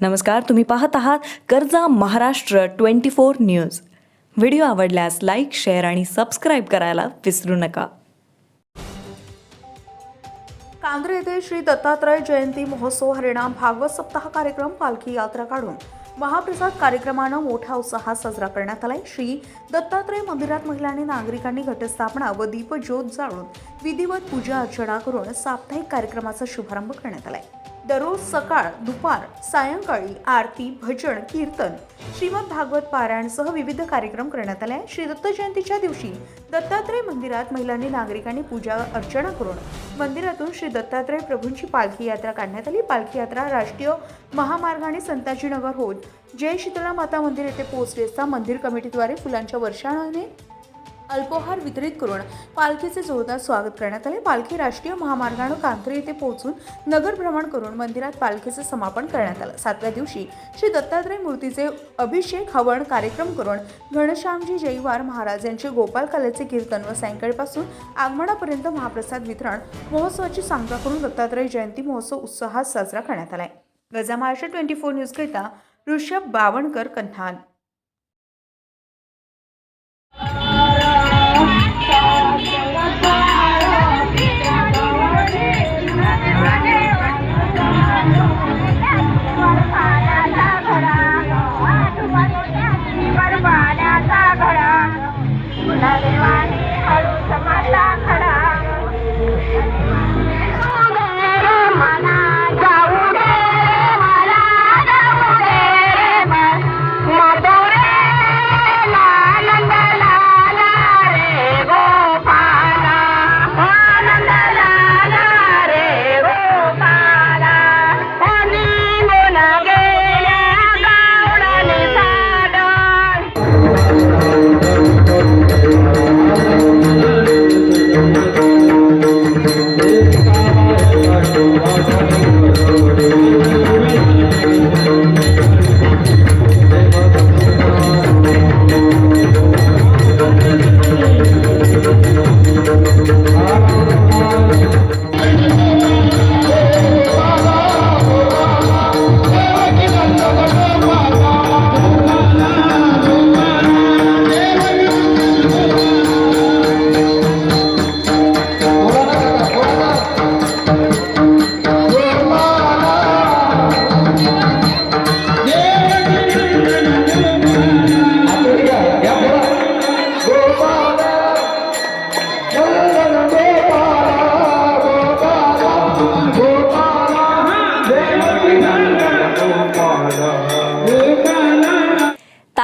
नमस्कार तुम्ही पाहत आहात कर्जा Maharashtra twenty four news. Video आवडल्यास लाईक शेअर आणि सबस्क्राईब करायला विसरू नका. कांद्रे येथे श्री दत्तात्रय जयंती महोत्सव हरिणाम भागवत सप्ताह कार्यक्रम पालखी यात्रा काढून महाप्रसाद कार्यक्रमानं मोठ्या उत्साहात साजरा करण्यात आलाय. श्री दत्तात्रय मंदिरात महिलांनी नागरिकांनी घटस्थापना व दीपज्योत जाळून विधिवत पूजा अर्चना करून साप्ताहिक कार्यक्रमाचा शुभारंभ करण्यात आलाय. दररोज सकाळ दुपार सायंकाळी आरती भजन कीर्तन श्रीमद भागवत पारायणसह विविध कार्यक्रम करण्यात आले श्री दत्त जयंतीच्या दिवशी दत्तात्रय मंदिरात महिलांनी नागरिकांनी पूजा अर्चना करून मंदिरातून श्री दत्तात्रय प्रभूंची पालखी यात्रा काढण्यात आली. पालखी यात्रा राष्ट्रीय महामार्गाने संताजीनगर होत जय शीतला माता मंदिर येथे पोहोचले असता मंदिर कमिटीद्वारे फुलांच्या वर्षाने अल्पोहार वितरित करून पालखीचे जोरदार स्वागत करण्यात आले. पालखी राष्ट्रीय महामार्गानं कांक्रे येथे पोहोचून नगर भ्रमण करून मंदिरात पालखीचे समापन करण्यात आलं. सातव्या दिवशी श्री दत्तात्रय मूर्तीचे अभिषेक हवन कार्यक्रम करून घनश्यामजी जयवार महाराज यांचे गोपाल कलेचे कीर्तन व सायंकाळपासून आगमनापर्यंत महाप्रसाद वितरण महोत्सवाची सांगता करून दत्तात्रय जयंती महोत्सव उत्साहात साजरा करण्यात आलाय. गजा महाराष्ट्र ट्वेंटी फोर न्यूजकरिता ऋषभ बावणकर कन्हान.